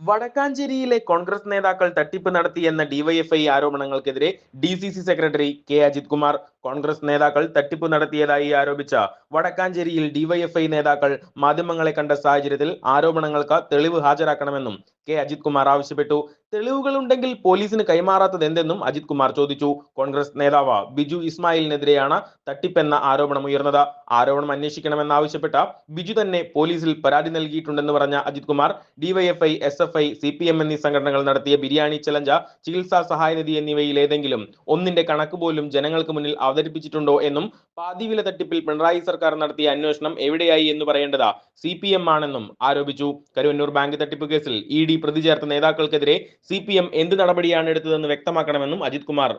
വടക്കാഞ്ചേരിയിലെ കോൺഗ്രസ് നേതാക്കൾ തട്ടിപ്പ് നടത്തിയെന്ന DYFI ആരോപണങ്ങൾക്കെതിരെ D C C secretary K Ajith Kumar Congress നേതാക്കൾ തട്ടിപ്പ് നടത്തിയതായി ആരോപിച്ച വടക്കാഞ്ചേരിയിൽ ഡിവൈഎഫ്ഐ നേതാക്കൾ മാധ്യമങ്ങളെ കണ്ട സാഹചര്യത്തിൽ ആരോപണങ്ങൾക്ക് തെളിവ് ഹാജരാക്കണമെന്നും കെ. അജിത് കുമാർ ആവശ്യപ്പെട്ടു. തെളിവുകളുണ്ടെങ്കിൽ പോലീസിന് കൈമാറാത്തത് എന്തെന്നും അജിത് കുമാർ ചോദിച്ചു. കോൺഗ്രസ് നേതാവ് ബിജു ഇസ്മായിലിനെതിരെയാണ് തട്ടിപ്പെന്ന ആരോപണം ഉയർന്നത്. ആരോപണം അന്വേഷിക്കണമെന്നാവശ്യപ്പെട്ട ബിജു തന്നെ പോലീസിൽ പരാതി നൽകിയിട്ടുണ്ടെന്ന് പറഞ്ഞ Ajith Kumar DYFI S F I C P M എന്നീ സംഘടനകൾ നടത്തിയ ബിരിയാണി ചലഞ്ച ചികിത്സാ സഹായനിധി എന്നിവയിൽ ഏതെങ്കിലും ഒന്നിന്റെ കണക്ക് പോലും ജനങ്ങൾക്ക് മുന്നിൽ അവതരിപ്പിച്ചിട്ടുണ്ടോ എന്നും പാതിവില തട്ടിപ്പിൽ പിണറായി സർക്കാർ നടത്തിയ അന്വേഷണം എവിടെയായി എന്ന് പറയേണ്ടത്? സി പി എം ആണെന്നും ആരോപിച്ചു. കരുവന്നൂർ ബാങ്ക് തട്ടിപ്പ് കേസിൽ ഇ ഡി പ്രതി ചേർത്ത നേതാക്കൾക്കെതിരെ സി പി എം എന്ത് നടപടിയാണ് എടുത്തതെന്ന് വ്യക്തമാക്കണമെന്നും അജിത് കുമാർ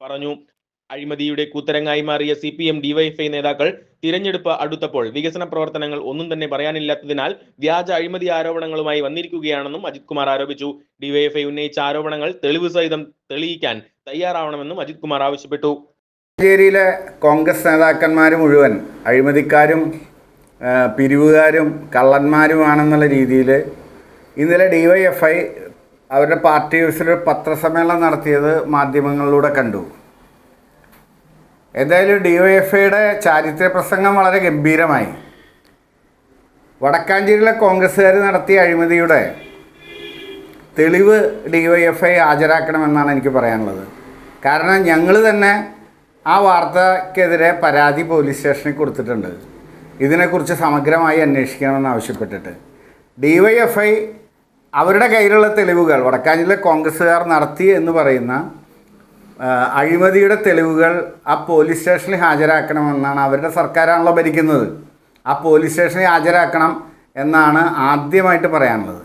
പറഞ്ഞു. അഴിമതിയുടെ കൂത്തരങ്ങായി മാറിയ സി പി എം ഡിവൈഎഫ്ഐ നേതാക്കൾ തിരഞ്ഞെടുപ്പ് അടുത്തപ്പോൾ വികസന പ്രവർത്തനങ്ങൾ ഒന്നും തന്നെ പറയാനില്ലാത്തതിനാൽ വ്യാജ അഴിമതി ആരോപണങ്ങളുമായി വന്നിരിക്കുകയാണെന്നും അജിത് കുമാർ ആരോപിച്ചു. ഡിവൈഎഫ്ഐ ഉന്നയിച്ച ആരോപണങ്ങൾ തെളിവ് സഹിതം തെളിയിക്കാൻ തയ്യാറാവണമെന്നും അജിത് കുമാർ ആവശ്യപ്പെട്ടു. ഞ്ചേരിയിലെ കോൺഗ്രസ് നേതാക്കന്മാർ മുഴുവൻ അഴിമതിക്കാരും പിരിവുകാരും കള്ളന്മാരുമാണെന്നുള്ള രീതിയിൽ ഇന്നലെ ഡി വൈ എഫ് ഐ അവരുടെ പാർട്ടി ഓഫീസിൽ പത്രസമ്മേളനം നടത്തിയത് മാധ്യമങ്ങളിലൂടെ കണ്ടു. എന്തായാലും ഡി വൈ എഫ് ഐയുടെ ചാരിത്ര പ്രസംഗം വളരെ ഗംഭീരമായി. വടക്കാഞ്ചേരിയിലെ കോൺഗ്രസ്സുകാർ നടത്തിയ അഴിമതിയുടെ തെളിവ് ഡി വൈ എഫ് ഐ ഹാജരാക്കണമെന്നാണ് എനിക്ക് പറയാനുള്ളത്. കാരണം ഞങ്ങൾ തന്നെ ആ വാർത്തക്കെതിരെ പരാതി പോലീസ് സ്റ്റേഷനിൽ കൊടുത്തിട്ടുണ്ട്. ഇതിനെക്കുറിച്ച് സമഗ്രമായി അന്വേഷിക്കണമെന്ന് ആവശ്യപ്പെട്ടിട്ട്. ഡി വൈ എഫ് ഐ അവരുടെ കയ്യിലുള്ള തെളിവുകൾ വടക്കാഞ്ചിലെ കോൺഗ്രസ്സുകാർ നടത്തി എന്ന് പറയുന്ന അഴിമതിയുടെ തെളിവുകൾ ആ പോലീസ് സ്റ്റേഷനിൽ ഹാജരാക്കണമെന്നാണ് അവരുടെ സർക്കാരാണല്ലോ ഭരിക്കുന്നത്. ആ പോലീസ് സ്റ്റേഷനിൽ ഹാജരാക്കണം എന്നാണ് ആദ്യമായിട്ട് പറയാനുള്ളത്.